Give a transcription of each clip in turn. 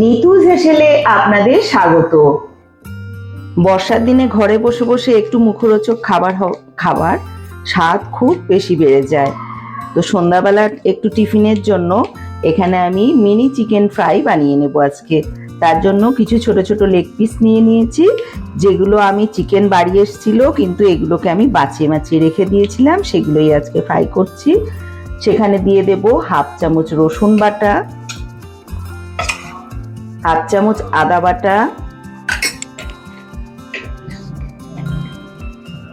নিতুজ হেসেলে আপনাদের স্বাগত। বর্ষার দিনে ঘরে বসে বসে একটু মুখরোচক খাবার খাবার স্বাদ খুব বেশি বেড়ে যায়। তো সন্ধ্যাবেলা একটু টিফিনের জন্য এখানে আমি মিনি চিকেন ফ্রাই বানিয়ে নেব আজকে। তার জন্য কিছু ছোট ছোট লেগ পিস নিয়ে নিয়েছি, যেগুলো আমি চিকেন বাড়ি এসেছিল, কিন্তু এগুলোকে আমি বাঁচিয়ে বাঁচিয়ে রেখে দিয়েছিলাম, সেগুলোই আজকে ফ্রাই করছি। সেখানে দিয়ে দেব হাফ চামচ রসুন বাটা হাফ চামচ আদা বাটা,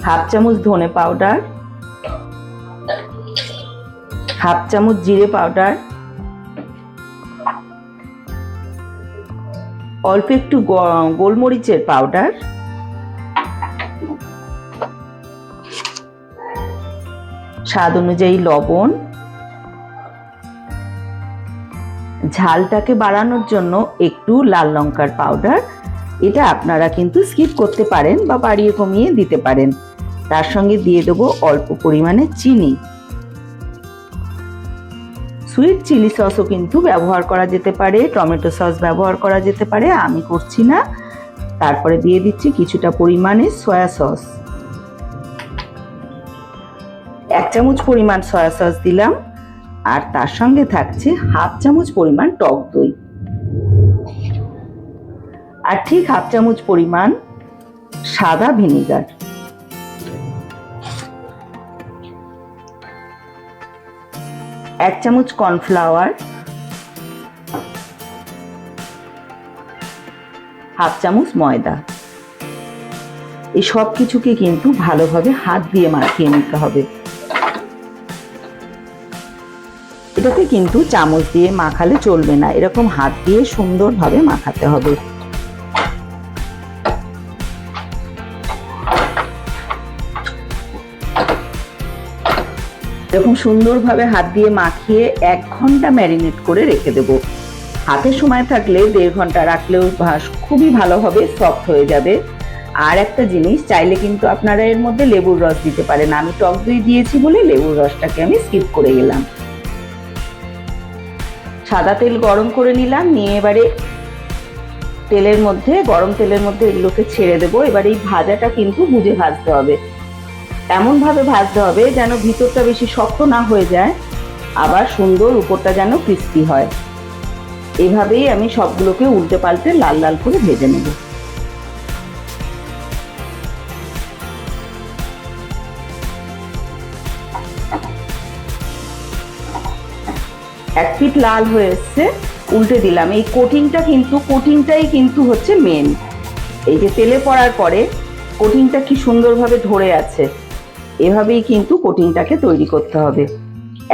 হাফ চামচ ধনে পাউডার, হাফ চামচ জিরে পাউডার, অল্প একটু গোলমরিচের পাউডার, স্বাদ অনুযায়ী লবণ ঝালটাকে বাড়ানোর জন্য একটু লাল লঙ্কার পাউডার। এটা আপনারা কিন্তু স্কিপ করতে পারেন বা বাড়িয়ে কমিয়ে দিতে পারেন। তার সঙ্গে দিয়ে দেবো অল্প পরিমাণে চিনি। সুইট চিলি সসও কিন্তু ব্যবহার করা যেতে পারে, টমেটো সস ব্যবহার করা যেতে পারে, আমি করছি না। তারপরে দিয়ে দিচ্ছি কিছুটা পরিমাণে সয়া সস এক চামচ পরিমাণ সয়া সস দিলাম। আর তার সঙ্গে থাকছে হাফ চামচ পরিমাণ টক দই। আর ঠিক হাফ চামচ পরিমাণ সাদা ভিনিগার। এক চামচ কর্নফ্লাওয়ার। হাফ চামচ ময়দা। এই সব কিছুকে কিন্তু ভালোভাবে হাত দিয়ে মাখিয়ে নিতে হবে। এটাকে কিন্তু চামচ দিয়ে মাখালে চলবে না। এরকম হাত দিয়ে সুন্দরভাবে মাখাতে হবে। এরকম সুন্দরভাবে হাত দিয়ে মাখিয়ে এক ঘণ্টা ম্যারিনেট করে রেখে দেব। হাতে সময় থাকলে দেড় ঘণ্টা রাখলেও ভাস- খুবই ভালো হবে, সফট হয়ে যাবে। আর একটা জিনিস, চাইলে কিন্তু আপনারা এর মধ্যে লেবুর রস দিতে পারেন। আমি টক দই দিয়েছি বলে লেবুর রসটাকে আমি স্কিপ করে গেলাম। সাদা তেল গরম করে নিলাম, নিয়ে এবারে তেলের মধ্যে, গরম তেলের মধ্যে এগুলোকে ছেড়ে দেবো। এবার এই ভাজাটা কিন্তু বুঝে ভাজতে হবে। এমনভাবে ভাজতে হবে যেন ভিতরটা বেশি শক্ত না হয়ে যায়, আবার সুন্দর উপরটা যেন ক্রিস্পি হয়। এভাবেই আমি সবগুলোকে উল্টে পাল্টে লাল লাল করে ভেজে নেব। এক ফিট লাল হয়ে এসছে, উল্টে দিলাম। এই কোটিংটা কিন্তু কোটিংটাই কিন্তু হচ্ছে মেন এই যে তেলে পড়ার পরে কোটিংটা কি সুন্দরভাবে ধরে আছে, এভাবেই কিন্তু কোটিংটাকে তৈরি করতে হবে।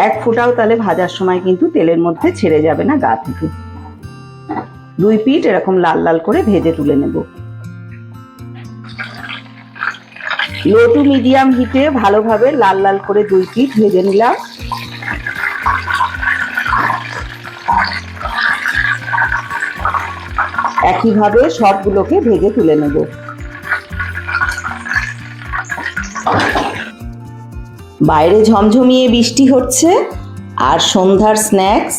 এক ফোঁটাও তাহলে ভাজার সময় কিন্তু তেলের মধ্যে ছেড়ে যাবে না গা থেকে। দুই পিঠ এরকম লাল লাল করে ভেজে তুলে নেব। লো টু মিডিয়াম হিটে ভালোভাবে লাল লাল করে দুই পিঠ ভেজে নিলাম। একইভাবে সবগুলোকে ভেজে তুলে নেব। বাইরে ঝমঝমিয়ে বৃষ্টি হচ্ছে আর সন্ধ্যার স্ন্যাক্স,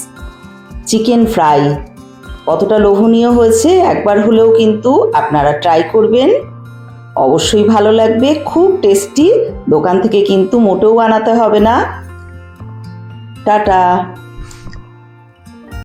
চিকেন ফ্রাই। কতটা লোভনীয় হয়েছে, একবার হলেও কিন্তু আপনারা ট্রাই করবেন। অবশ্যই ভালো লাগবে, খুব টেস্টি। দোকান থেকে কিন্তু মোটেও বানাতে হবে না। টাটা।